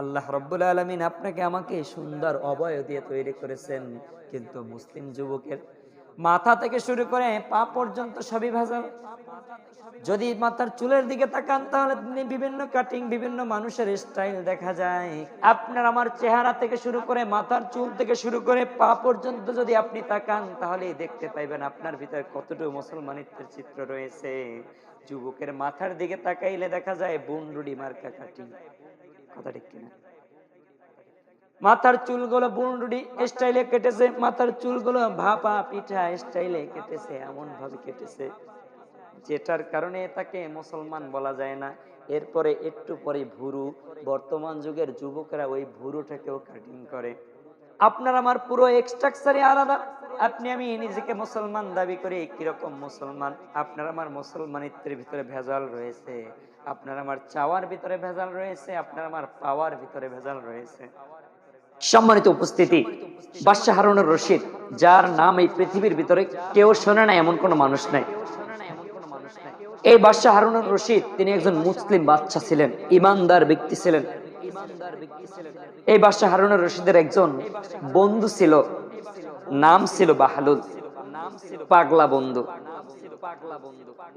আল্লাহ রব্বুল আলমিন আপনাকে আমাকে সুন্দর অবয় দিয়ে তৈরি করেছেন। কিন্তু মুসলিম যুবকের মাথা থেকে শুরু করে পা পর্যন্ত সবই যদি মাথার চুলের দিকে তাকান, তাহলে বিভিন্ন কাটিং বিভিন্ন মানুষের স্টাইল দেখা যায়। আপনার আমার চেহারা থেকে শুরু করে মাথার চুল থেকে শুরু করে পা পর্যন্ত যদি আপনি তাকান তাহলে দেখতে পাইবেন আপনার ভিতরে কতটুকু মুসলমানিত্বের চিত্র রয়েছে। যুবকের মাথার দিকে তাকাইলে দেখা যায়, বুনরুডি মার্কা কাটিং। কথা ঠিক কিনা? মাথার চুলগুলো বুনরুডি স্টাইলে কেটেছে, মাথার চুলগুলো ভাপা পিঠা স্টাইলে কেটেছে এমন ভাবে কেটেছে। যেটার কারণে তাকে মুসলমান বলা যায় না। এরপরে একটু পরে ভুরু, বর্তমান যুগের যুবকরা ওই ভুরুটাকেও কাটিং করে। আপনার আমার পুরো এক্সট্রাকচারই আলাদা। আপনি আমি নিজেকে মুসলমান দাবি করি, কীরকম মুসলমান? আপনার আমার মুসলমানিত্বের ভিতরে ভেজাল রয়েছে। আপনার আমার চাওয়ার ভিতরে ভেজাল রয়েছে। আপনার আমার পাওয়ার ভিতরে ভেজাল রয়েছে। সম্মানিত উপস্থিতি, বাদশাহ হারুনুর রশিদ, যার নাম এই পৃথিবীর ভিতরে কেউ শোনে না, এমন কোনো মানুষ নাই। এই বাদশাহ হারুনুর রশিদ, তিনি একজন মুসলিম বাচ্চা ছিলেন, ইমানদার ব্যক্তি ছিলেন। এই বাদশাহ হারুনুর রশিদের একজন বন্ধু ছিল, নাম ছিল বাহালুল। পাগলা বন্ধু।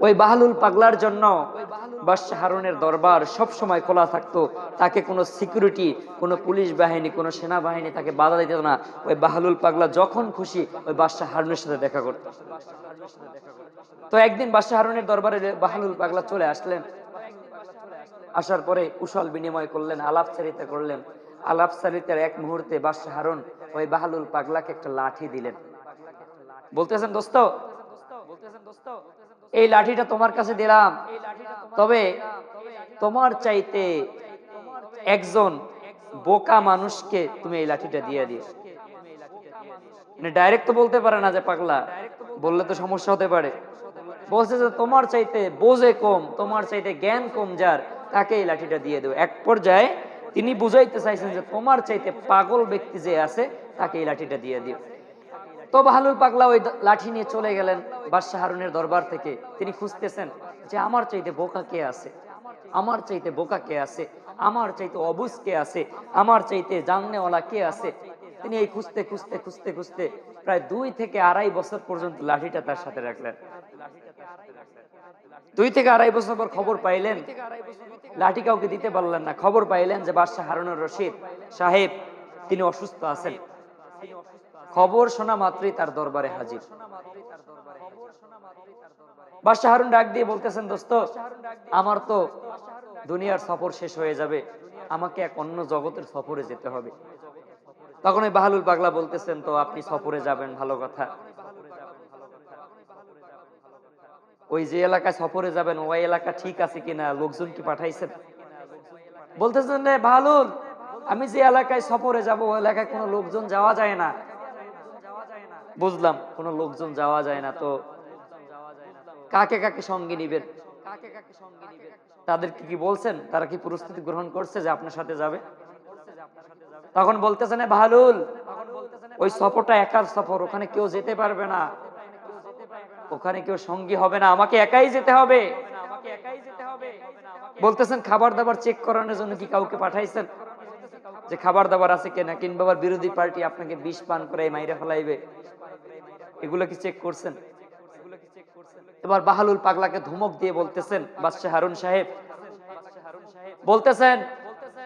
ওই বাহালুল পাগলার জন্য বাদশাহ হারুনের দরবার সব সময় খোলা থাকতো। তাকে কোনো সিকিউরিটি কোনো পুলিশ বাহিনী, কোনো সেনাবাহিনী তাকে বাধা দিত না। ওই বাহালুল পাগলা যখন খুশি ওই বাদশাহ হারুনের সাথে দেখা করতো। তো একদিন বাদশাহ হারুনের দরবারে বাহালুল পাগলা চলে আসলেন। আসার পরে কুশল বিনিময় করলেন আলাপচারিতা করলেন। আলাপচারিতার এক মুহূর্তে বাদশাহ হারুন ওই বাহালুল পাগলাকে একটা লাঠি দিলেন। বলতেছেন, দোস্ত, এই লাঠিটা তোমার কাছে দিলাম। তবে তোমার চাইতে একজন বোকা মানুষকে তুমি এই লাঠিটা দিয়ে দিও। ডাইরেক্ট তো বলতে পারে না যে পাগলা, বললে তো সমস্যা হতে পারে। বলছে যে, তোমার চাইতে বোঝে কম, তোমার চাইতে জ্ঞান কম যার তাকে এই লাঠিটা দিয়ে দেবো। এক পর্যায়ে তিনি বুঝাইতে চাইছেন যে, তোমার চাইতে পাগল ব্যক্তি যে আছে তাকে এই লাঠিটা দিয়ে দিও। তো বাহালুল পাগলা ওই লাঠি নিয়ে চলে গেলেন বাদশাহ হারুনের দরবার থেকে। তিনি খুঁজতেছেন যে, আমার চাইতে বোকা কে আছে? আমার চাইতে বোকা কে আছে? আমার চাইতে অবুজ কে আছে? আমার চাইতে জাননেওয়ালা কে আছে? তিনি এই খুঁজতে খুঁজতে খুঁজতে খুঁজতে প্রায় দুই থেকে আড়াই বছর পর্যন্ত লাঠিটা তার সাথে রাখলেন। দুই থেকে আড়াই বছর পর খবর পাইলেন লাঠি কাউকে দিতে পারলেন না। খবর পাইলেন যে বাদশাহ হারুনুর রশিদ সাহেব তিনি অসুস্থ আছেন। খবর শোনা মাত্রই তার দরবারে হাজির। বাদশাহ হারুন ডাক দিয়ে বলতেছেন দোস্ত আমার তো দুনিয়ার সফর শেষ হয়ে যাবে। আমাকে এক অন্য জগতের সফরে যেতে হবে। তখন ওই বাহালুল পাগলা বলতেছেন তো আপনি সফরে যাবেন ভালো কথা। ওই যে এলাকায় সফরে যাবেন, ওই এলাকা ঠিক আছে কিনা, লোকজন কি পাঠাইছেন? বলতেছেন বাহালুল আমি যে এলাকায় সফরে যাব, ওই এলাকায় কোনো লোকজন যাওয়া যায় না। বুঝলাম, কোনো লোকজন যাওয়া যায় না তো। কাকে কাকে সঙ্গে নিবেন? তাদের কি কি বলছেন? তারা কি প্রস্তুতি গ্রহণ করছে যে আপনার সাথে যাবে? তখন বলতেছেন, "এ বাহালুল ওই সফরটা একার সফর, ওখানে কেউ যেতে পারবে না। ওখানে কেউ সঙ্গী হবে না, আমাকে একাই যেতে হবে। বলতেছেন, খাবার দাবার চেক করানোর জন্য কি কাউকে পাঠাইছেন? যে খাবার দাবার আছে কিনা, কিংবা বিরোধী পার্টি আপনাকে বিষ পান করে মাইরে ফেলাইবে। এগুলো কি চেক করছেন? এবার বাহালুল পাগলাকে ধমক দিয়ে বলতেছেন, বাদশাহ হারুন সাহেব। বলতেছেন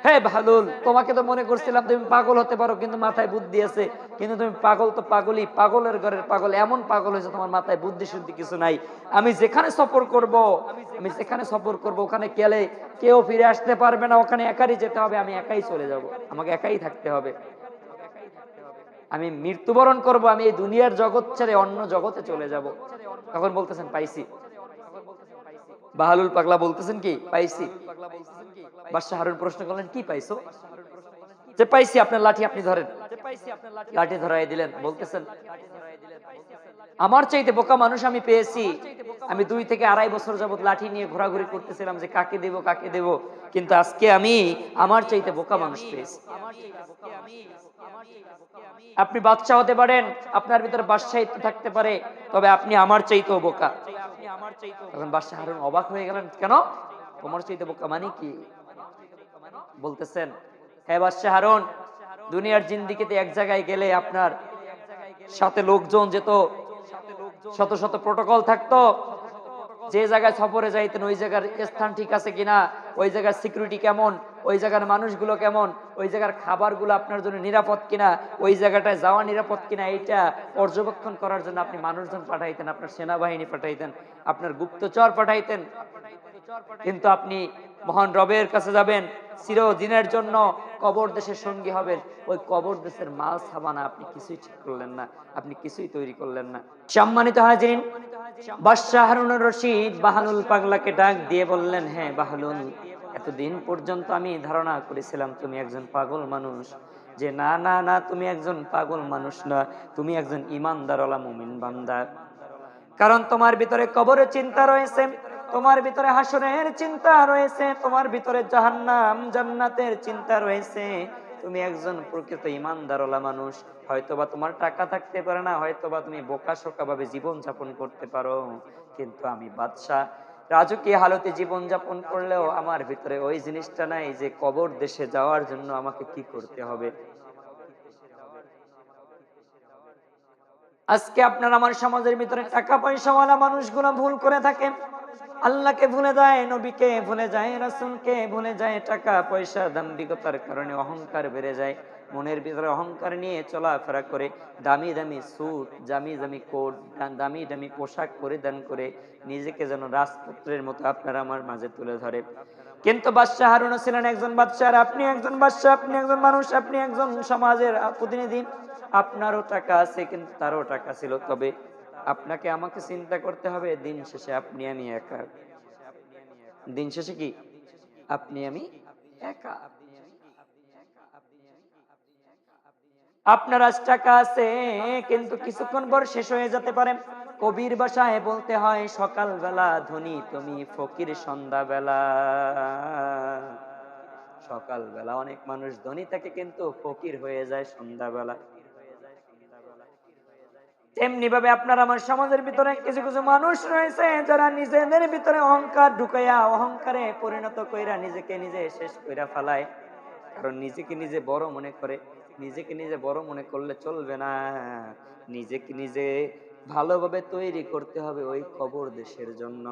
হে বাহালুল তোমাকে তো মনে করছিলাম তুমি পাগল হতে পারো, কিন্তু মাথায় বুদ্ধি আছে। কিন্তু তুমি পাগল তো পাগলই, পাগলের ঘরের পাগল, এমন পাগল হয়েছে তোমার মাথায় বুদ্ধি শুদ্ধি কিছু নাই। আমি যেখানে সফর করব, আমি যেখানে সফর করব, ওখানে গেলে কেউ ফিরে আসতে পারবে না, ওখানে একাই যেতে হবে, আমি একাই চলে যাব। আমাকে একাই থাকতে হবে। আমি মৃত্যুবরণ করব, আমি এই দুনিয়ার জগৎ ছেড়ে অন্য জগতে চলে যাব। তখন বলতেছেন পাইছি বাহালুল পাগলা বলতেছেন কি? পাইছি। বাদশাহ হারুন প্রশ্ন করলেন, কি পাইছো? যে পাইছি, আপনার লাঠি আপনি ধরেন। লাঠি ধরাই দিলেন। বলতেছেন, আমার চাইতে বোকা মানুষ আমি পেয়েছি। আমি দুই থেকে আড়াই বছর যাবত লাঠি নিয়ে ঘোরাঘুরি করতেছিলাম যে কাকে দেব কাকে দেব। কিন্তু আজকে আমি আমার চাইতে বোকা মানুষ পেয়েছি। আপনি বাচ্চা হতে পারেন, আপনার ভিতরে বাদশাহিত্য থাকতে পারে, তবে আপনি আমার চাইতেও বোকা। বাদশাহ হারুন অবাক হয়ে গেলেন, কেন? তোমার চাইতে বোকা মানে কি? বলতেছেন বাদশাহ হারুন, দুনিয়ার জিন্দিগিতে এক জায়গায় গেলে আপনার সাথে লোকজন যেত, শত শত প্রোটোকল থাকতো, যে জায়গায় সফরে যাইতেন ওই জায়গার স্থান ঠিক আছে কিনা, ওই জায়গার সিকিউরিটি কেমন ওই জায়গার মানুষগুলো কেমন? ওই জায়গার খাবারগুলো আপনার জন্য নিরাপদ কিনা? ওই জায়গাটায় যাওয়া নিরাপদ কিনা? এইটা পর্যবেক্ষণ করার জন্য আপনি মানুষজন পাঠাইতেন, আপনার সেনাবাহিনী পাঠাইতেন, আপনার গুপ্তচর পাঠাইতেন। কিন্তু আপনি মহান রবের কাছে যাবেন, চিরদিনের জন্য কবর দেশের সঙ্গী হবেন। ওই কবর দেশের মাল, সাবানা আপনি কিছুই ঠিক করলেন না, আপনি কিছুই তৈরি করলেন না। সম্মানিত হাজিরিন, বাদশাহ হারুনুর রশিদ বাহানুল পাগলাকে ডাক দিয়ে বললেন হ্যাঁ বাহালুল এতদিন পর্যন্ত আমি ধারণা করেছিলাম, তুমি একজন পাগল মানুষ। যে না না না, তুমি একজন পাগল মানুষ না, তুমি একজন ইমানদার মুমিন বান্দা। কারণ তোমার ভিতরে কবরের চিন্তা রয়েছে, তোমার ভিতরে হাসরের চিন্তা রয়েছে, তোমার ভিতরে জাহান্নাম, জান্নাতের চিন্তা রয়েছে। তুমি একজন প্রকৃত ইমানদারওয়ালা মানুষ, হয়তোবা তোমার টাকা থাকতে পারে না, হয়তোবা তুমি বোকা শোকা ভাবে জীবন যাপন করতে পারো। কিন্তু আমি বাদশাহ রাজকীয় হালতে জীবন যাপন করলেও আমার ভিতরে ওই জিনিসটা নাই যে কবর দেশে যাওয়ার জন্য আমাকে কি করতে হবে। আজকে আপনার আমার সমাজের ভিতরে টাকা পয়সাওয়ালা মানুষগুলো ভুল করে থাকে আল্লাহকে ভুলে যায়, নবীকে ভুলে যায়, রাসুলকে ভুলে যায়, টাকা, পয়সা, দাম্ভিকতার কারণে অহংকার বেড়ে যায়। মনের ভিতরে অহংকার নিয়ে চলাফেরা করে, দামি দামি স্যুট দামি দামি কোট দামি দামি পোশাক পরিধান করে নিজেকে যেন রাজপুত্রের মতো আপনার আমার মাঝে তুলে ধরে। কিন্তু বাদশাহ হারুন ছিলেন একজন বাদশাহ আপনি একজন বাদশাহ, আপনি একজন মানুষ, আপনি একজন সমাজের প্রতিনিধি। আপনারও টাকা আছে, কিন্তু তারও টাকা ছিল। তবে আপনাকে আমাকে চিন্তা করতে হবে, দিন শেষে আপনি আমি একা। দিন শেষে কি? আপনি আমি একা। আপনার আজ টাকা আছে, কিন্তু কিছুক্ষণ পর শেষ হয়ে যেতে পারে। কবির বাসায় বলতে হয়, সকালবেলা ধনী, তুমি ফকির সন্ধ্যাবেলা। সকালবেলা অনেক মানুষ ধনী থাকে, কিন্তু ফকির হয়ে যায় সন্ধ্যাবেলা। তেমনি ভাবে আপনার আমার সমাজের ভিতরে কিছু কিছু মানুষ রয়েছে যারা নিজেদের ভিতরে অহংকার ঢুকাইয়া অহংকারে পরিণত কইরা নিজেকে নিজে শেষ কইরা ফেলায়। কারণ নিজেকে নিজে বড় মনে করে, নিজেকে নিজে বড় মনে করলে চলবে না। নিজেকে নিজে ভালোভাবে তৈরি করতে হবে ওই কবর দেশের জন্য।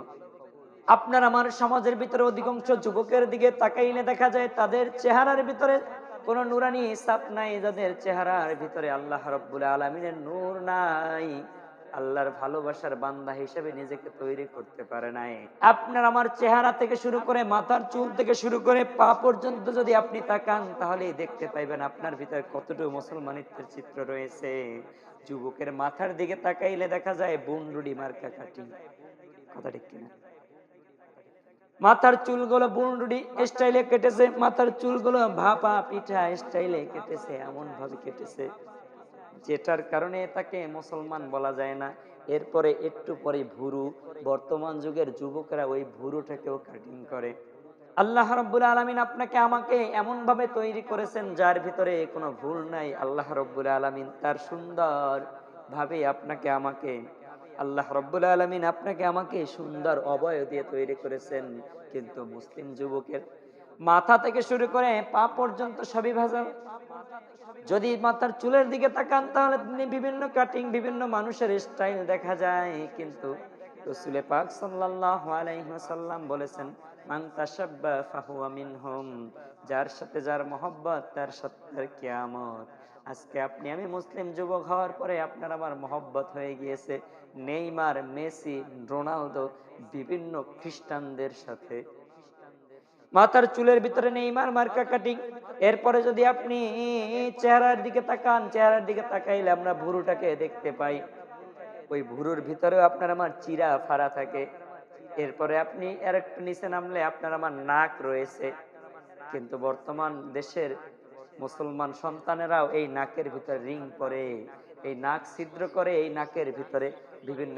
আপনার আমার সমাজের ভিতরে অধিকাংশ যুবকের দিকে তাকাইলে দেখা যায় তাদের চেহারার ভিতরে কোন নুরানি সাপ নাই যাদের চেহারার ভিতরে আল্লাহ রব্বুল আলমিনের নূর নাই। আল্লাহর ভালোবাসার বান্দা হিসেবে নিজেকে তৈরি করতে পারে নাই। আপনার আমার চেহারা থেকে শুরু করে মাথার চুল থেকে শুরু করে পা পর্যন্ত যদি আপনি তাকান, তাহলেই দেখতে পাইবেন আপনার ভিতরে কতটুকু মুসলমানিত্বের চিত্র রয়েছে। যুবকের মাথার দিকে তাকাইলে দেখা যায় বুনরুডি মার্কা কাটি কথা ঠিক কিনা? মাথার চুলগুলো বুনডুডি স্টাইলে কেটেছে, মাথার চুলগুলো ভাপা পিঠা স্টাইলে কেটেছে এমন ভাবে কেটেছে। যেটার কারণে তাকে মুসলমান বলা যায় না। এরপরে একটু পরে ভুরু, বর্তমান যুগের যুবকরা ওই ভুরুটাকেও কাটিং করে। আল্লাহ রব্বুল আলমিন আপনাকে আমাকে এমন ভাবে তৈরি করেছেন যার ভিতরে কোনো ভুল নাই। আল্লাহ রব্বুল আলমিন তার সুন্দর ভাবে আপনাকে আমাকে আল্লাহ রব্বুল আলমিন আপনাকে আমাকে সুন্দর অবয় দিয়ে তৈরি করেছেন। কিন্তু মুসলিম যুবকের মাথা থেকে শুরু করে পা পর্যন্ত সবই ভাজা। যদি মাথার চুলের দিকে তাকান, তাহলে তিনি বিভিন্ন কাটিং বিভিন্ন মানুষের স্টাইল দেখা যায়। কিন্তু রসুলে পাক সাল্লাহ আলাইসাল্লাম বলেছেন যার সাথে যার মহব্বত, তার সাথে তার কিয়ামত। আজকে আপনি, আমি মুসলিম যুবক হওয়ার পরে আপনার আমার মহব্বত হয়ে গিয়েছে নেইমার, মেসি, রোনালদো, বিভিন্ন খ্রিস্টানদের সাথে। মাথার চুলের ভিতরে নেইমার মার্কা কাটিং। এরপরে যদি আপনি চেহারার দিকে তাকান, চেহারার দিকে তাকাইলে আমরা ভুরুটাকে দেখতে পাই। ওই ভুরুর ভিতরেও আপনার আমার চিরা ফাড়া থাকে। এরপরে আপনি আর একটু নিচে নামলে আপনার আমার নাক রয়েছে। কিন্তু বর্তমান দেশের মুসলমান সন্তানেরাও এই নাকের ভিতরে রিং পরে, এই নাক ছিদ্র করে, এই নাকের ভিতরে বিভিন্ন